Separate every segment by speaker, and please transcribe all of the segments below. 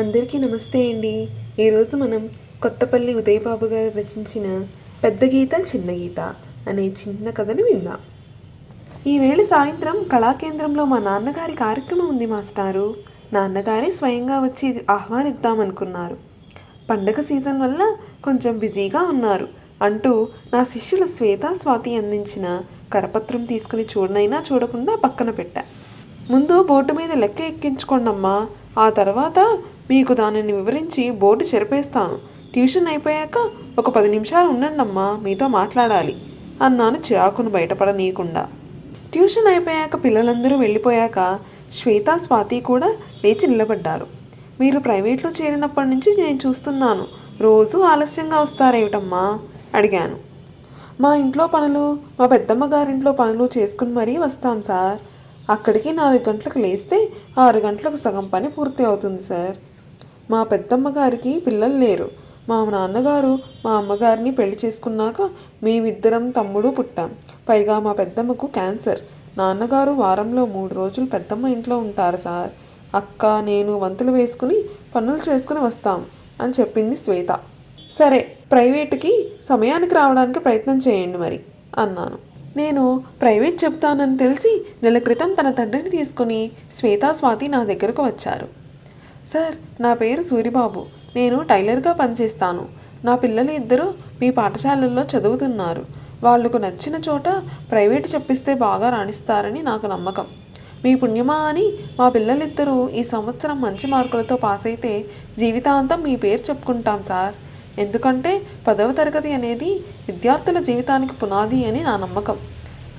Speaker 1: అందరికీ నమస్తే అండి. ఈరోజు మనం కొత్తపల్లి ఉదయబాబు గారు రచించిన పెద్ద గీత చిన్న గీత అనే చిన్న కథను విందాం. ఈవేళ సాయంత్రం కళాకేంద్రంలో మా నాన్నగారి కార్యక్రమం ఉంది మాస్టారు. నాన్నగారే స్వయంగా వచ్చి ఆహ్వానిద్దామనుకున్నారు. పండగ సీజన్ వల్ల కొంచెం బిజీగా ఉన్నారు అంటూ నా శిష్యుల శ్వేత స్వాతి అందించిన కరపత్రం తీసుకుని చూడనైనా చూడకుండా పక్కన పెట్టా. ముందు బోర్డు మీద లెక్క ఎక్కించుకోండమ్మా ఆ తర్వాత మీకు దానిని వివరించి బోర్డు చెరిపేస్తాను. ట్యూషన్ అయిపోయాక ఒక పది నిమిషాలు ఉండండమ్మా మీతో మాట్లాడాలి అన్నాను చిరాకును బయటపడనీయకుండా. ట్యూషన్ అయిపోయాక పిల్లలందరూ వెళ్ళిపోయాక శ్వేత స్వాతి కూడా లేచి నిలబడ్డారు. మీరు ప్రైవేట్లో చేరినప్పటి నుంచి నేను చూస్తున్నాను. రోజు ఆలస్యంగా వస్తారేమిటమ్మా? అడిగాను. మా ఇంట్లో పనులు మా పెద్దమ్మ గారింట్లో పనులు చేసుకుని మరీ వస్తాం సార్. అక్కడికి నాలుగు గంటలకు లేస్తే ఆరు గంటలకు సగం పని పూర్తి అవుతుంది సార్. మా పెద్దమ్మ గారికి పిల్లలు లేరు. మా నాన్నగారు మా అమ్మగారిని పెళ్ళి చేసుకున్నాక మేమిద్దరం తమ్ముడు పుట్టాం. పైగా మా పెద్దమ్మకు క్యాన్సర్. నాన్నగారు వారంలో మూడు రోజులు పెద్దమ్మ ఇంట్లో ఉంటారు సార్. అక్క నేను వంతులు వేసుకుని పనులు చేసుకుని వస్తాం అని చెప్పింది శ్వేత. సరే ప్రైవేటుకి సమయానికి రావడానికి ప్రయత్నం చేయండి మరి అన్నాను. నేను ప్రైవేట్ చెప్తానని తెలిసి నెల క్రితం తన తండ్రిని తీసుకుని శ్వేతా స్వాతి నా దగ్గరకు వచ్చారు. సార్ నా పేరు సూరిబాబు. నేను టైలర్గా పనిచేస్తాను. నా పిల్లలు ఇద్దరు మీ పాఠశాలల్లో చదువుతున్నారు. వాళ్ళకు నచ్చిన చోట ప్రైవేట్ చెప్పిస్తే బాగా రాణిస్తారని నాకు నమ్మకం. మీ పుణ్యమా అని మా పిల్లలిద్దరూ ఈ సంవత్సరం మంచి మార్కులతో పాస్ అయితే జీవితాంతం మీ పేరు చెప్పుకుంటాం సార్. ఎందుకంటే పదవ తరగతి అనేది విద్యార్థుల జీవితానికి పునాది అని నా నమ్మకం.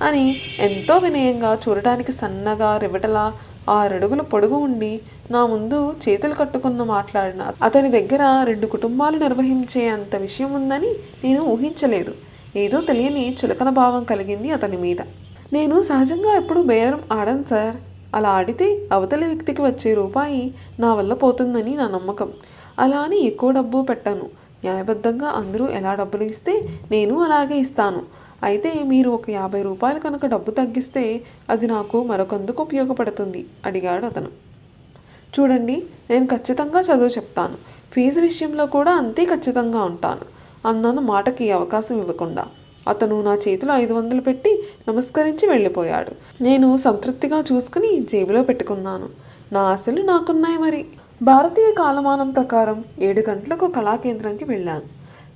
Speaker 1: అని ఎంతో వినయంగా చూడటానికి సన్నగా రివటలా ఆరడుగుల పొడుగు ఉండి నా ముందు చేతులు కట్టుకున్న మాట్లాడిన అతని దగ్గర రెండు కుటుంబాలు నిర్వహించే అంత విషయం ఉందని నేను ఊహించలేదు. ఏదో తెలియని చులకన భావం కలిగింది అతని మీద. నేను సహజంగా ఎప్పుడు బేరం ఆడను సార్. అలా ఆడితే అవతలి వ్యక్తికి వచ్చే రూపాయి నా వల్ల పోతుందని నా నమ్మకం. అలా అని ఎక్కువ డబ్బు పెట్టాను. న్యాయబద్ధంగా అందరూ ఎలా డబ్బులు ఇస్తే నేను అలాగే ఇస్తాను. అయితే మీరు ఒక యాభై రూపాయలు కనుక డబ్బు తగ్గిస్తే అది నాకు మరొకందుకు ఉపయోగపడుతుంది అడిగాడు అతను. చూడండి నేను ఖచ్చితంగా చదువు చెప్తాను. ఫీజు విషయంలో కూడా అంతే ఖచ్చితంగా ఉంటాను. అన్నాను మాటకి అవకాశం ఇవ్వకుండా. అతను నా చేతిలో ఐదు వందలు పెట్టి నమస్కరించి వెళ్ళిపోయాడు. నేను సంతృప్తిగా చూసుకుని జేబులో పెట్టుకున్నాను. నా ఆశలు నాకున్నాయి మరి. భారతీయ కాలమానం ప్రకారం ఏడు గంటలకు కళాకేంద్రానికి వెళ్ళాను.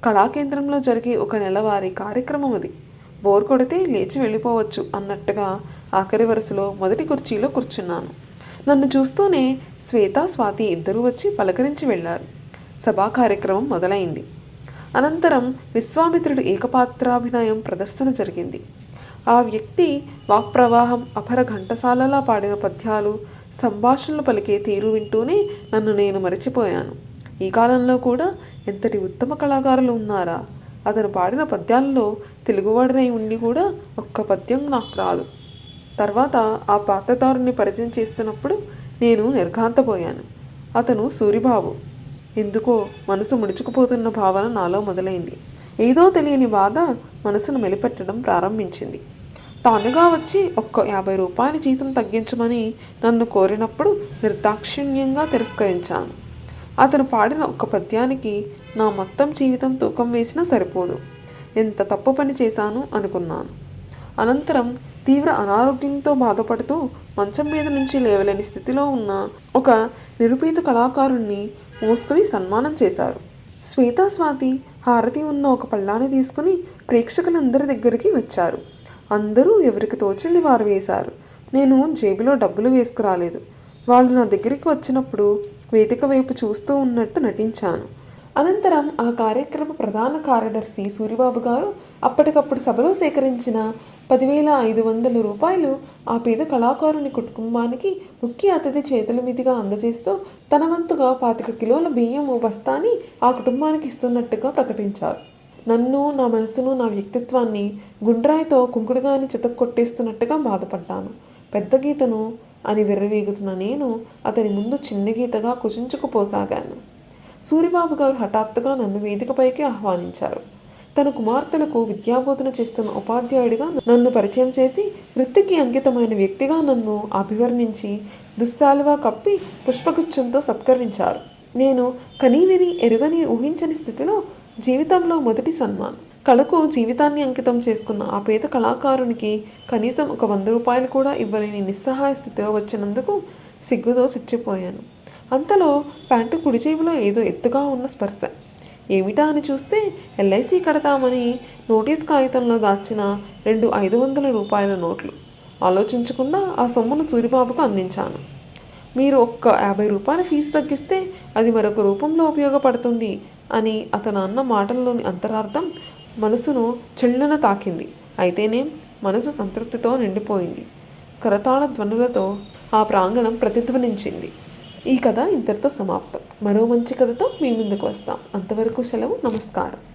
Speaker 1: కళాకేంద్రంలో జరిగే ఒక నెలవారీ కార్యక్రమం అది. బోర్ కొడితే లేచి వెళ్ళిపోవచ్చు అన్నట్టుగా ఆఖరి వరుసలో మొదటి కుర్చీలో కూర్చున్నాను. నన్ను చూస్తూనే శ్వేత స్వాతి ఇద్దరూ వచ్చి పలకరించి వెళ్ళారు. సభా కార్యక్రమం మొదలైంది. అనంతరం విశ్వామిత్రుడు ఏకపాత్రాభినయం ప్రదర్శన జరిగింది. ఆ వ్యక్తి వాక్ప్రవాహం అపర ఘంటసాలలా పాడిన పద్యాలు సంభాషణలు పలికే తీరు వింటూనే నన్ను నేను మరచిపోయాను. ఈ కాలంలో కూడా ఎంతటి ఉత్తమ కళాకారులు ఉన్నారా? అతను పాడిన పద్యాలలో తెలుగువాడినై ఉండి కూడా ఒక్క పద్యం నాకు రాదు. తర్వాత ఆ పాత్రదారుని పరిచయం చేస్తున్నప్పుడు నేను నిర్ఘాంతపోయాను. అతను సూరిబాబు. ఎందుకో మనసు ముడుచుకుపోతున్న భావన నాలో మొదలైంది. ఏదో తెలియని బాధ మనసును మెలిపెట్టడం ప్రారంభించింది. తానుగా వచ్చి ఒక్క యాభై రూపాయల జీతం తగ్గించమని నన్ను కోరినప్పుడు నిర్దాక్షిణ్యంగా తిరస్కరించాను. అతను పాడిన ఒక్క పద్యానికి నా మొత్తం జీవితం తూకం వేసినా సరిపోదు. ఎంత తప్పు పని చేశాను అనుకున్నాను. అనంతరం తీవ్ర అనారోగ్యంతో బాధపడుతూ మంచం మీద నుంచి లేవలేని స్థితిలో ఉన్న ఒక నిరుపేద కళాకారుణ్ణి మోసుకుని సన్మానం చేశారు. శ్వేతా స్వాతి హారతి ఉన్న ఒక పళ్ళాన్ని తీసుకుని ప్రేక్షకులందరి దగ్గరికి వచ్చారు. అందరూ ఎవరికి తోచింది వారు వేశారు. నేను జేబులో డబ్బులు వేసుకురాలేదు. వాళ్ళు నా దగ్గరికి వచ్చినప్పుడు వేదిక వైపు చూస్తూ ఉన్నట్టు నటించాను. అనంతరం ఆ కార్యక్రమ ప్రధాన కార్యదర్శి సూరిబాబు గారు అప్పటికప్పుడు సభలో సేకరించిన పదివేల ఐదు వందల రూపాయలు ఆ పేద కళాకారుని కుటుంబానికి ముఖ్య అతిథి చేతుల మీదుగా అందజేస్తూ తన వంతుగా పాతిక కిలోల బియ్యం బస్తాని ఆ కుటుంబానికి ఇస్తున్నట్టుగా ప్రకటించారు. నన్ను నా మనసును నా వ్యక్తిత్వాన్ని గుండ్రాయితో కుంకుడుగాని చితక్కొట్టేస్తున్నట్టుగా బాధపడ్డాను. పెద్ద గీతను అని విర్రవీగుతున్న నేను అతని ముందు చిన్న గీతగా కుచించుకుపోసాగాను. సూరిబాబు గారు హఠాత్తుగా నన్ను వేదికపైకి ఆహ్వానించారు. తన కుమార్తెలకు విద్యాబోధన చేస్తున్న ఉపాధ్యాయుడిగా నన్ను పరిచయం చేసి వృత్తికి అంకితమైన వ్యక్తిగా నన్ను అభివర్ణించి దుస్సాలువా కప్పి పుష్పగుచ్చంతో సత్కరించారు. నేను కనీవిని ఎరుగని ఊహించని స్థితిలో జీవితంలో మొదటి సన్మానం. కళకు జీవితాన్ని అంకితం చేసుకున్న ఆ పేద కళాకారునికి కనీసం ఒక వంద రూపాయలు కూడా ఇవ్వలేని నిస్సహాయ స్థితిలో వచ్చినందుకు సిగ్గుతో చచ్చిపోయాను. అంతలో ప్యాంటు కుడి జేబులో ఏదో ఎత్తుగా ఉన్న స్పర్శ. ఏమిటా అని చూస్తే ఎల్ఐసి కడతామని నోటీస్ కాగితంలో దాచిన రెండు ఐదు వందల రూపాయల నోట్లు. ఆలోచించకుండా ఆ సొమ్మును సూరిబాబుకు అందించాను. మీరు ఒక్క యాభై రూపాయల ఫీజు తగ్గిస్తే అది మరొక రూపంలో ఉపయోగపడుతుంది అని అతను అన్న మాటల్లోని అంతరార్థం మనసును చెళ్ళున తాకింది. అయితేనే మనసు సంతృప్తితో నిండిపోయింది. కరతాళ ధ్వనులతో ఆ ప్రాంగణం ప్రతిధ్వనించింది. ఈ కథ ఇంతటితో సమాప్తం. మరో మంచి కథతో మీ ముందుకు వస్తాం. అంతవరకు సెలవు. నమస్కారం.